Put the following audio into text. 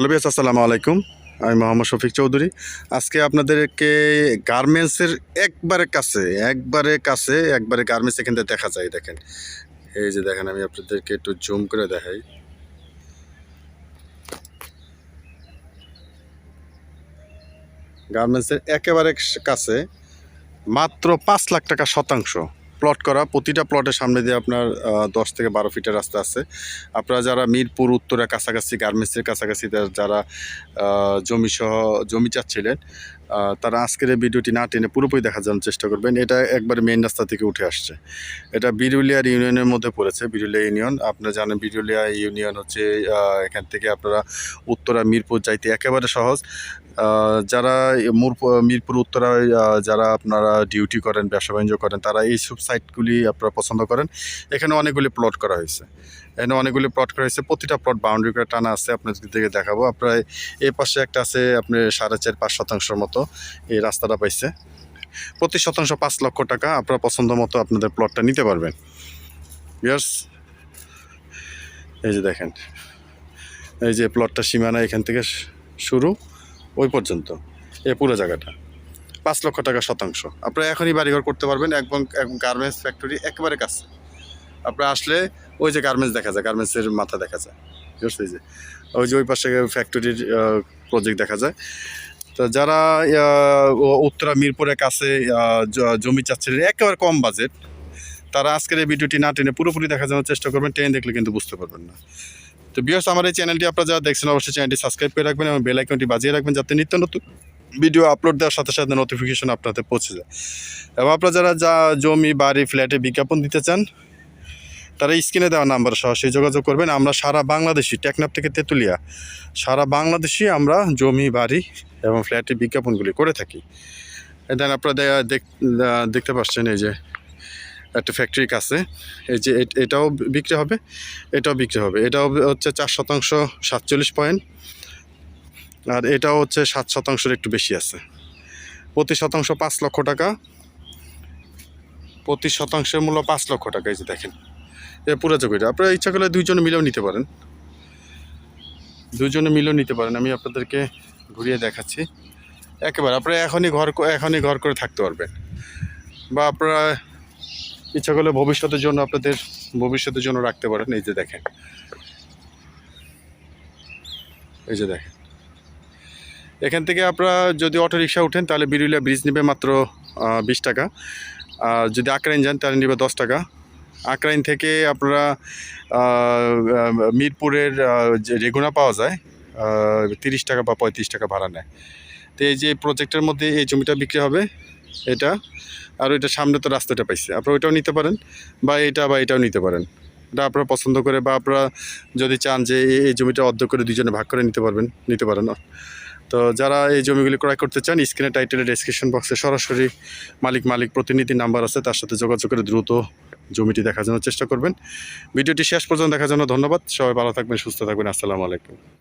Hello বিয়াস আসসালামু আলাইকুম। আমি মোহাম্মদ শফিক চৌধুরী। আজকে আপনাদেরকে গার্মেন্টসের একবারে কাছে একবারে কাছে, একবারে গার্মেন্টস এখান থেকে দেখা যায়, দেখেন। এই যে দেখেন, আমি আপনাদেরকে একটু জুম করে দেখাই। গার্মেন্টসের একেবারে কাছে, মাত্র পাঁচ লাখ টাকা শতাংশ। প্লট করা, প্রতিটা প্লটের সামনে দিয়ে আপনার দশ থেকে বারো ফিটের রাস্তা আছে। আপনারা যারা মিরপুর উত্তরের কাছাকাছি, গার্মেন্টসের কাছাকাছি, যারা জমিসহ জমি চাচ্ছিলেন তারা আজকের এই ভিডিওটি না টেনে পুরোপুরি দেখার জন্য চেষ্টা করবেন। এটা একবারে মেন রাস্তা থেকে উঠে আসছে। এটা বিরুলিয়ার ইউনিয়নের মধ্যে পড়েছে, বিরুলিয়া ইউনিয়ন। আপনারা জানেন বিরুলিয়া ইউনিয়ন হচ্ছে এখান থেকে আপনারা উত্তরা, মিরপুর যাইতে একেবারে সহজ। যারা মুরপ- মিরপুর উত্তরায় যারা আপনারা ডিউটি করেন, ব্যবসা বাণিজ্য করেন, তারা এইসব সাইটগুলি আপনারা পছন্দ করেন। এখানে অনেকগুলি প্লট করা হয়েছে। এখানে অনেকগুলি প্লট করা হয়েছে। প্রতিটা প্লট বাউন্ডারি করে টানা আছে, আপনাদেরকে দেখাবো। আপনার এই পাশে একটা আছে আপনি সাড়ে চার, পাঁচ শতাংশের মতো। এই রাস্তাটা পাইছে। প্রতি শতাংশ পাঁচ লক্ষ টাকা আপনার পছন্দ মতো আপনাদের প্লটটা নিতে পারবেন। ইয়ার্স এই যে দেখেন, এই যে প্লটটা সীমানা এখান থেকে শুরু, ওই পর্যন্ত। এই পুরো জায়গাটা। পাঁচ লক্ষ টাকা শতাংশ। আপনারা এখনই বাড়িঘর করতে পারবেন একদম গার্মেন্টস ফ্যাক্টরি একেবারে কাছে। আপনারা আসলে ওই যে গার্মেন্টস দেখা যায় গার্মেন্টসের মাথা দেখা যায়। বুঝতে যে। ওই যে ওই পাশে ফ্যাক্টরির প্রজেক্ট দেখা যায়। যারা উত্তরা মিরপুরের কাছে জমি চাচ্ছিলেন একেবারে কম বাজেট, তারা আজকের এই ভিডিওটি না টেনে পুরোপুরি দেখার জন্য চেষ্টা করবেন, টেনে দেখলে কিন্তু বুঝতে পারবেন না। তো বিয়ার্স আমার এই চ্যানেলটি আপনারা যারা দেখছেন, অবশ্যই চ্যানেলটি সাবস্ক্রাইব করে রাখবেন এবং বেল আইকনটি বাজিয়ে রাখবেন, যাতে নিত্য নতুন ভিডিও আপলোড দেওয়ার সাথে সাথে নোটিফিকেশন আপনাদের পৌঁছে যায়। এবং আপনারা যারা যা জমি, বাড়ি ফ্ল্যাটে বিজ্ঞাপন দিতে চান তারা স্ক্রিনে দেওয়া নাম্বার সরাসরি যোগাযোগ করবেন। আমরা সারা বাংলাদেশি, টেকনাফ থেকে তেঁতুলিয়া, সারা বাংলাদেশি আমরা জমি, বাড়ি এবং ফ্ল্যাটে বিজ্ঞাপনগুলি করে থাকি। দেন আপনারা দেখ- দেখতে পাচ্ছেন এই যে একটা ফ্যাক্টরি কাছে এই যে এটাও বিক্রি হবে, এটাও বিক্রি হবে। এটাও হচ্ছে চার শতাংশ সাতচল্লিশ পয়েন্ট। আর এটাও হচ্ছে সাত শতাংশের একটু বেশি আছে। প্রতি শতাংশ পাঁচ লক্ষ টাকা। প্রতি শতাংশের মূল্য পাঁচ লক্ষ টাকা, এই যে দেখেন। পুরো জমিটা আপনারা ইচ্ছা করলে দুইজনে মিলেও নিতে পারেন। দুজনে মিলেও নিতে পারেন। আমি আপনাদেরকে ঘুরিয়ে দেখাচ্ছি। একেবারে আপনারা এখনই ঘর এখনই ঘর করে থাকতে পারবেন। বা আপনারা ইচ্ছা করলে ভবিষ্যতের জন্য আপনাদের ভবিষ্যতের জন্য রাখতে পারেন। এই যে দেখেন। এই যে দেখেন। এখান থেকে আপনারা যদি অটো রিক্সা উঠেন তাহলে বিরুলিয়া ব্রিজ নেবে মাত্র বিশ টাকা। আর যদি আকরাইন যান, তাহলে নেবে দশ টাকা। আকরাইন থেকে আপনারা মিরপুরের যে রেগুনা পাওয়া যায় তিরিশ টাকা বা পঁয়ত্রিশ টাকা ভাড়া নেয়। তো এই যে প্রজেক্টের মধ্যে এই জমিটা বিক্রি হবে, এটা, আর ওইটা সামনে তো রাস্তাটা পাইছে, আপনারা ওইটাও নিতে পারেন, বা এটা বা এটাও নিতে পারেন। এটা আপনারা পছন্দ করে, বা আপনারা যদি চান যে এই জমিটা অর্ধ করে দুজনে ভাগ করে নিতে পারবেন, নিতে পারেন। তো যারা এই জমিগুলি ক্রয় করতে চান, স্ক্রিনে টাইটেলের ডেসক্রিপশন বক্সে সরাসরি মালিক মালিক প্রতিনিধি নাম্বার আছে, তার সাথে যোগাযোগ করে দ্রুত জমিটি দেখার জন্য চেষ্টা করবেন। ভিডিওটি শেষ পর্যন্ত দেখার জন্য ধন্যবাদ। সবাই ভালো থাকবেন, সুস্থ থাকবেন। আসসালামু আলাইকুম।